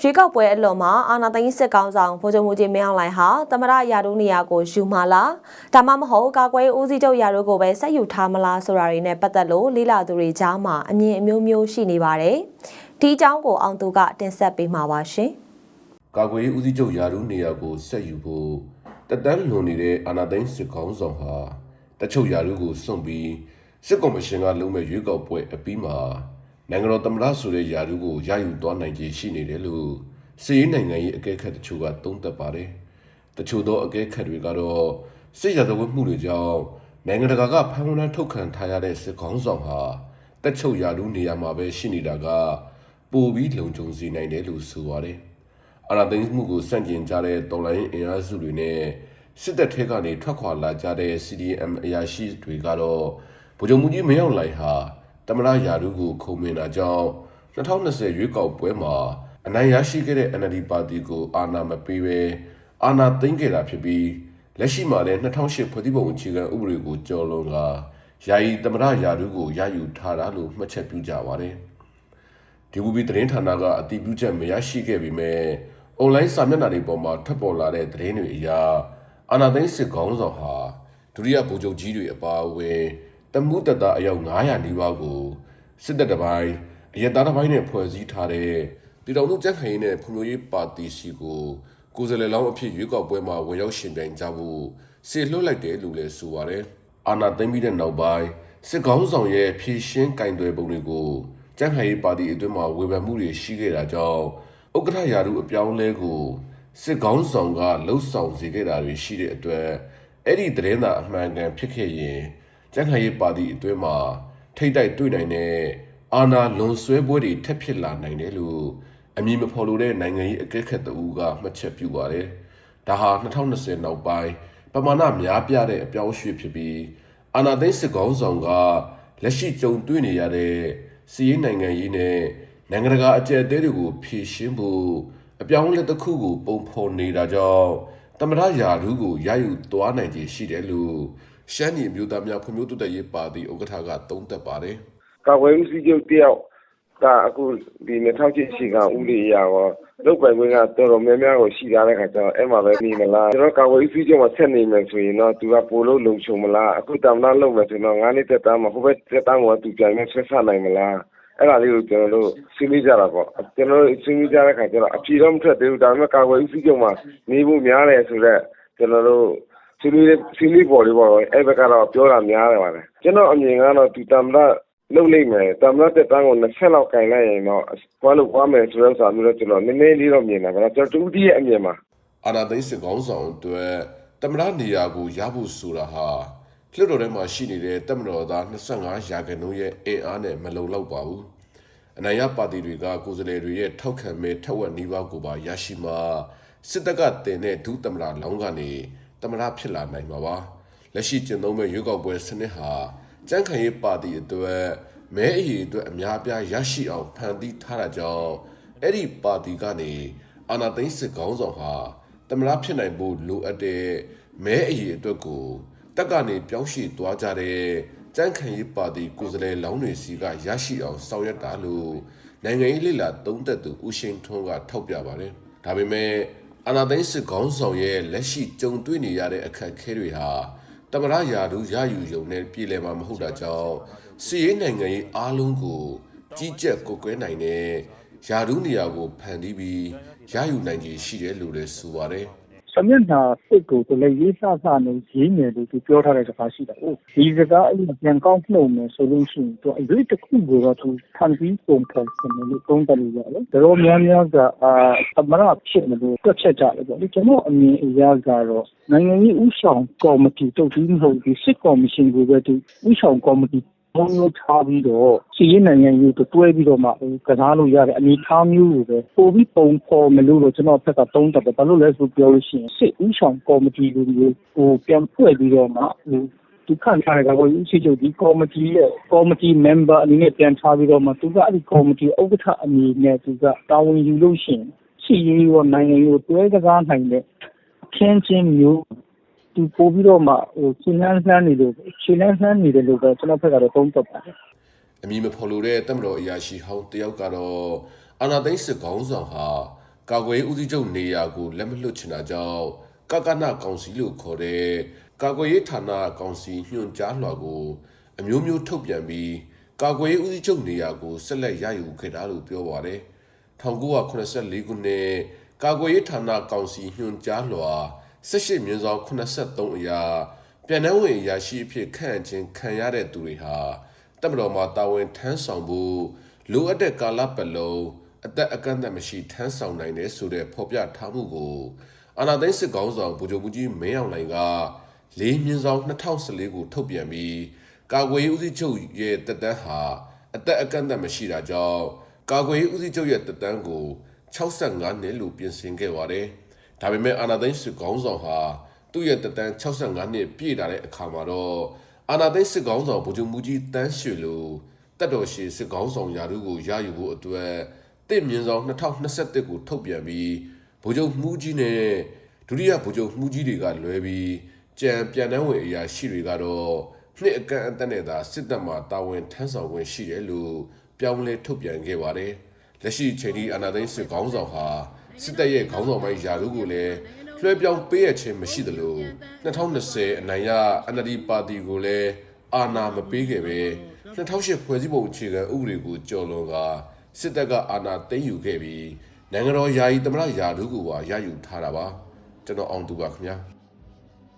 ရွေးကောက်ပွဲအလွန်မှာအာနာသိန်းစစ်ကောင်ဆောင်ဗိုလ်ချုပ်မှုကြီးမင်းအောင်လှိုင်ဟာသမရရာထူးနေရာကိုယူမလားဒါမှမဟုတ်ကာကွယ်ဦးစီးချုပ်ရာထူးကိုပဲဆက်ယူထားမလားဆိုတာတွေနဲ့ပတ်သက်လို့လေးလာသူတွေကြားမှာအမြင်အမျိုးမျိုးရှိနေပါတယ်ဒီအကြောင်းကိုအောင်သူကတင်ဆက်ပေးမှာပါရှင်ကာကွယ်ရေးဦးစီးချုပ်ယာရုနေရာကိုဆက်ယူဖို့တက်တန်းလွန်နေတဲ့အာဏာသိမ်းစစ်ကောင်ဆောင်ဟာတချို့ယာရုကိုစွန့်ပြီးစစ်ကော်မရှင်ကလုံးမဲ့ရွေးကောက်ပွဲအပြီးမှာ နိုင်ငံတော်သမ္မတဆိုတဲ့ယာရုကိုရယူသွားနိုင်ခြေရှိနေတယ်လို့စစ်ရေးနိုင်ငံရေးအကဲခတ်တချို့ကသုံးသပ်ပါတယ်။တချို့သောအကဲခတ်တွေကတော့စစ်ရာဇဝတ်မှုတွေကြောင့်နိုင်ငံတကာကဖမ်းဝရမ်းထုတ်ခံထားရတဲ့စစ်ကောင်ဆောင်ဟာတက်ချုပ်ယာရုနေရာမှာပဲရှိနေတာကပိုပြီးလုံခြုံစေနိုင်တယ်လို့ဆိုပါတယ်။အာဏာသိမ်းမှုကိုစန့်ကျင်ကြတဲ့တော်လိုင်းအင်အားစုတွေနဲ့စစ်တပ်ထဲကနေထွက်ခွာလာကြတဲ့ CDM အရာရှိတွေကတော့ဗိုလ်ချုပ်မှုကြီးမင်းအောင်လှိုင်ဟာ တမရယာရုကိုခုံမင်တာကြောင့်2020ရွေးကောက်ပွဲမှာအနိုင်ရရှိခဲ့တဲ့ NLD ပါတီကိုအာဏာမပေးဘဲအာဏာသိမ်းခဲ့တာဖြစ်ပြီးလက်ရှိမှာလည်း2008ဖွဲ့စည်းပုံအခြေခံဥပဒေကိုကျော်လွန်ကယာယီတမရယာရုကိုရယူထားတာလို့မှတ်ချက်ပြုကြပါတယ်။ဒီဘူဘီသတင်းဌာနကအတည်ပြုချက်မရရှိခဲ့ပေမဲ့အွန်လိုင်းစာမျက်နှာတွေပေါ်မှာထွက်ပေါ်လာတဲ့သတင်းတွေအရအာနာသိန်းစစ်ကောင်းဆောင်ဟာဒုတိယဗိုလ်ချုပ်ကြီးတွေအပါအဝင် တမှုတက်တာအယောက်900နီးပါးကိုစစ်တပ်တစ်ပိုင်းအရက်သားတစ်ပိုင်းနဲ့ဖွဲ့စည်းထားတဲ့ပြည်တော်စုကြက်ခိုင်နဲ့ဖွံ့ဖြိုးရေးပါတီစီကိုကိုယ်စားလှယ်လောင်းအဖြစ်ရွေးကောက်ပွဲမှာဝင်ရောက်ရှင်ပြိုင်ကြဖို့စေလွှတ်လိုက်တယ်လို့လည်းဆိုပါတယ်အာနာသိမ့်ပြီးတဲ့နောက်ပိုင်းစစ်ကောင်းဆောင်ရဲ့ဖြည့်ရှင်းကင်တွယ်ပုံတွေကိုကျန်းမာရေးပါတီအတွင်းမှာဝေဖန်မှုတွေရှိခဲ့တာကြောင့်ဥက္ကဋ္ဌရာထူးအပြောင်းလဲကိုစစ်ကောင်းဆောင်ကလှုပ်ဆောင်စေခဲ့တာတွေရှိတဲ့အတွက်အဲ့ဒီသတင်းသာအမှန်ကန်ဖြစ်ခဲ့ရင် ကျန်းမာရေးပါတီအတွင်းမှာထိတ်တိုက်တွေ့နိုင်တဲ့အာဏာလွန်ဆွဲပွဲတွေထပ်ဖြစ်လာနိုင်တယ်လို့အမည်မဖော်လိုတဲ့နိုင်ငံရေးအကဲခတ်တဦးကမှတ်ချက်ပြုပါတယ်။ဒါဟာ2020နောက်ပိုင်းပမာဏများပြားတဲ့အပြောင်းအရွှေ့ဖြစ်ပြီးအာဏာသိမ်းစစ်ကောင်းဆောင်ကလက်ရှိကြုံတွေ့နေရတဲ့စီးရေးနိုင်ငံရေးနဲ့နိုင်ငံတကာအကြက်အသေးတွေကိုဖြည့်ရှင်းဖို့အပြောင်းအလဲတစ်ခုကိုပုံဖော်နေတာကြောင့်တမရယာရုကိုရယူသွားနိုင်ခြေရှိတယ်လို့ ရှမ်းပြည်မြို့သားများဖွံ့ဖြိုးတိုးတက်ရေးပါတီဥက္ကဋ္ဌကသုံးသပ်ပါတယ်ကာကွယ်ဦးစီးချုပ်တယောက်ကအခုဒီ2008ရှိကဥပဒေအရရောလုတ်ပိုင်ခွင့်ကတော်တော်များများကိုရှိထားတဲ့ခါကျတော့အဲ့မှာပဲနေမလားကျွန်တော်ကာကွယ်ဦးစီးချုပ်မှာဆက်နေမယ်ဆိုရင်တော့သူကပိုလို့လုံခြုံမလားအခုတမနာလုံမယ်ဆိုတော့9နှစ်သက်တမ်းမှာဟိုဘက်သက်တမ်းကသူပြန်နဲ့ဆက်ဆက်နိုင်မလားအဲ့ဒါလေးကိုကျွန်တော်တို့ဆွေးနွေးကြတာပေါ့ကျွန်တော်တို့ဆွေးနွေးကြတဲ့ခါကျတော့အဖြေတော့မထွက်သေးဘူးဒါပေမဲ့ကာကွယ်ဦးစီးချုပ်မှာနေဖို့များတယ်ဆိုတော့ကျွန်တော်တို့ ဆွေးနွေးတဲ့ဆွေးနွေးပေါ်လေးပေါ့အဲ့ဘက်ကတော့ပြောတာများတယ်ပါလေကျွန်တော်အမြင်ကတော့ဒီတမ္မရလုံလိုက်မယ်တမ္မရတက်တန်းကို20လောက်ကင်လိုက်ရင်တော့ဘာလို့ပွားမယ်ဆိုတော့ဆိုမျိုးတော့ကျွန်တော်နည်းနည်းလေးတော့မြင်တာဗျာကျွန်တော်တူတီးရဲ့အမြင်မှာအာဏာသိမ်းစစ်ကောင်းဆောင်အတွက်တမရနေရာကိုရဖို့ဆိုတာဟာလွှတ်တော်ထဲမှာရှိနေတဲ့တမတော်သား25ရာခိုင်နှုန်းရဲ့အင်အားနဲ့မလုံလောက်ပါဘူးအနိုင်ရပါတီတွေကကိုယ်စားလှယ်တွေရဲ့ထောက်ခံမဲ့ထက်ဝက်နီးပါးကိုပါရရှိမှစစ်တပ်ကတင်တဲ့ဒုတမရလောင်းကနေ တမရဖြစ်လာနိုင်မှာပါလက်ရှိကျင့်သုံးမဲ့ရွေးကောက်ပွဲစနစ်ဟာကြန့်ခိုင်ရေးပါတီအတွက်မဲအရေးအတွက်အများအပြားရရှိအောင်ဖန်တီးထားတာကြောင့်အဲ့ဒီပါတီကနေအာဏာသိမ်းစစ်ကောင်းဆောင်ဟာတမလားဖြစ်နိုင်ဖို့လိုအပ်တဲ့မဲအရေးအတွက်ကိုတက်ကနေပြောင်းရွှေ့သွားကြတဲ့ကြန့်ခိုင်ရေးပါတီကိုယ်စားလှယ်လောင်းတွေစီကရရှိအောင်ဆောင်ရွက်တာလို့နိုင်ငံရေးလှိလာသုံးသက်သူဦးရှိန်ထွန်းကထောက်ပြပါတယ်။ဒါပေမဲ့ အာနာသိန်းစစ်ကောင်းဆောင်ရဲ့လက်ရှိကြုံတွေ့နေရတဲ့အခက်အခဲတွေဟာတမရယာတို့ရယူယုံနဲ့ပြည်လည်မှာမဟုတ်တာကြောင့်စီးရေးနိုင်ငံရေးအားလုံးကိုကြီးကြပ်ကိုကွဲနိုင်တဲ့ယာဒူးနေရာကိုဖန်တီးပြီးရယူနိုင်ခြေရှိတယ်လို့လည်းဆိုပါတယ်။ စမျက်နှာစိတ်ကိုတလည်းရေးဆဆနဲ့ရေးမယ်လို့သူပြောထားတဲ့စကားရှိတာ။ဟုတ်ဒီစကားအဲ့ပြန်ကောက်နှုတ်မယ်ဆိုလို့ရှိရင်သူအရေးတစ်ခုကိုတော့သူခံပြီးပုံဖော်တယ်လို့သုံးသပ်လို့ရတယ်။တော်များများကအာသမရဖြစ်မလို့တွက်ချက်ကြတယ်ပေါ့လေကျွန်တော်အမြင်အရကတော့နိုင်ငံရေးဥဆောင်ကော်မတီတုတ်ပြီးမဟုတ်ဒီစစ်ကော်မရှင်ကိုပဲသူဥဆောင်ကော်မတီ ဘုံလို့ထားပြီးတော့စီရင်နိုင်ငံရေးကိုတွဲပြီးတော့မှကစားလို့ရတဲ့အနေအထားမျိုးကိုပဲပို့ပြီးပုံဖော်မလို့တော့ကျွန်တော်ဘက်ကသုံးသပ်တယ်ဘာလို့လဲဆိုပြောလို့ရှိရင်စစ်ဥဆောင်ကော်မတီလိုမျိုးဟိုပြန်ဖွဲ့ပြီးတော့မှဟိုသူခံထားတဲ့ကောဦးစီးချုပ်ဒီကော်မတီရဲ့ကော်မတီ member အနေနဲ့ပြန်ထားပြီးတော့မှသူကအဲ့ဒီကော်မတီဥက္ကဋ္ဌအနေနဲ့သူကတာဝန်ယူလို့ရှိရင်စီရေးရောနိုင်ငံရေးကိုတွဲကစားနိုင်တဲ့အခင်းချင်းမျိုး သူပို့ပြီးတော့မှဟိုရှင်းလန်းလှမ်းနေလို့ရှင်းလန်းလှမ်းနေတယ်လို့ပဲကျွန်တော်ဘက်ကတော့သုံးသပ်ပါတယ်အမည်မဖော်လိုတဲ့တမတော်အရာရှိဟောင်းတယောက်ကတော့အာနာသိန်းစစ်ကောင်းဆောင်ဟာကာကွယ်ရေးဦးစီးချုပ်နေရာကိုလက်မလွတ်ချင်တာကြောင့်ကကနကောင်စီလို့ခေါ်တဲ့ကာကွယ်ရေးဌာနကောင်စီညွှန်ကြားလွှာကိုအမျိုးမျိုးထုတ်ပြန်ပြီးကာကွယ်ရေးဦးစီးချုပ်နေရာကိုဆက်လက်ရယူခဲ့တာလို့ပြောပါတယ်1984ခုနှစ်ကာကွယ်ရေးဌာနကောင်စီညွှန်ကြားလွှာ 18မြင်းဆောင်83အရာပြန်နှံဝင်ရရှိအဖြစ်ခန့်အပ်ခြင်းခံရတဲ့သူတွေဟာတပ်မတော်မှာတာဝန်ထမ်းဆောင်ဖို့လိုအပ်တဲ့ကာလပတ်လုံးအသက်အကန့်အသတ်မရှိထမ်းဆောင်နိုင်တယ်ဆိုတဲ့ဖော်ပြထားမှုကိုအာဏာသိမ်းစစ်ကောင်ဆောင်ဗိုလ်ချုပ်မှုကြီးမင်းအောင်လှိုင်ကလေးမြင်းဆောင်2014ကိုထုတ်ပြန်ပြီးကာကွယ်ရေးဦးစီးချုပ်ရဲ့တပ်တန်းဟာအသက်အကန့်အသတ်မရှိတာကြောင့်ကာကွယ်ရေးဦးစီးချုပ်ရဲ့တပ်တန်းကို65နှစ်လို့ပြင်ဆင်ခဲ့ပါတယ်။ ဒါပေမဲ့အာဏာသိမ်းစစ်ကောင်ဆောင်ဟာသူ့ရဲ့တပ်တန်း65နှစ်ပြည့်လာတဲ့အခါမှာတော့အာဏာသိမ်းစစ်ကောင်ဆောင်ဗိုလ်ချုပ်မှုကြီးတန်းရွှေလိုတပ်တော်ရှိစစ်ကောင်ဆောင်ယာတို့ကိုရယူဖို့အတွက်တင့်မြင့်ဆောင်2021ကိုထုတ်ပြန်ပြီးဗိုလ်ချုပ်မှုကြီးနဲ့ဒုတိယဗိုလ်ချုပ်မှုကြီးတွေကလွဲပြီးကြံပြန်တန်းဝင်အရာရှိတွေကတော့နှစ်အကန့်အသတ်နဲ့သာစစ်တပ်မှတာဝန်ထမ်းဆောင်ခွင့်ရှိတယ်လို့ပြောင်းလဲထုတ်ပြန်ခဲ့ပါတယ်လက်ရှိအချိန်ဒီအာဏာသိမ်းစစ်ကောင်ဆောင်ဟာ စစ်တပ်ရဲ့ခေါင်းဆောင်ပိုင်းယာတို့ကိုလည်းလွှဲပြောင်းပေးရခြင်းမရှိသလို2020အနိုင်ရ NLD ပါတီကိုလည်းအာဏာမပေးခဲ့ပဲ2008ဖွဲ့စည်းပုံအခြေခံဥပဒေကိုကျော်လွန်ကစစ်တပ်ကအာဏာသိမ်းယူခဲ့ပြီးနိုင်ငံတော်ယာယီသမ္မတယာတို့ကိုပါရယူထားတာပါကျွန်တော်အောင်သူပါခင်ဗျာ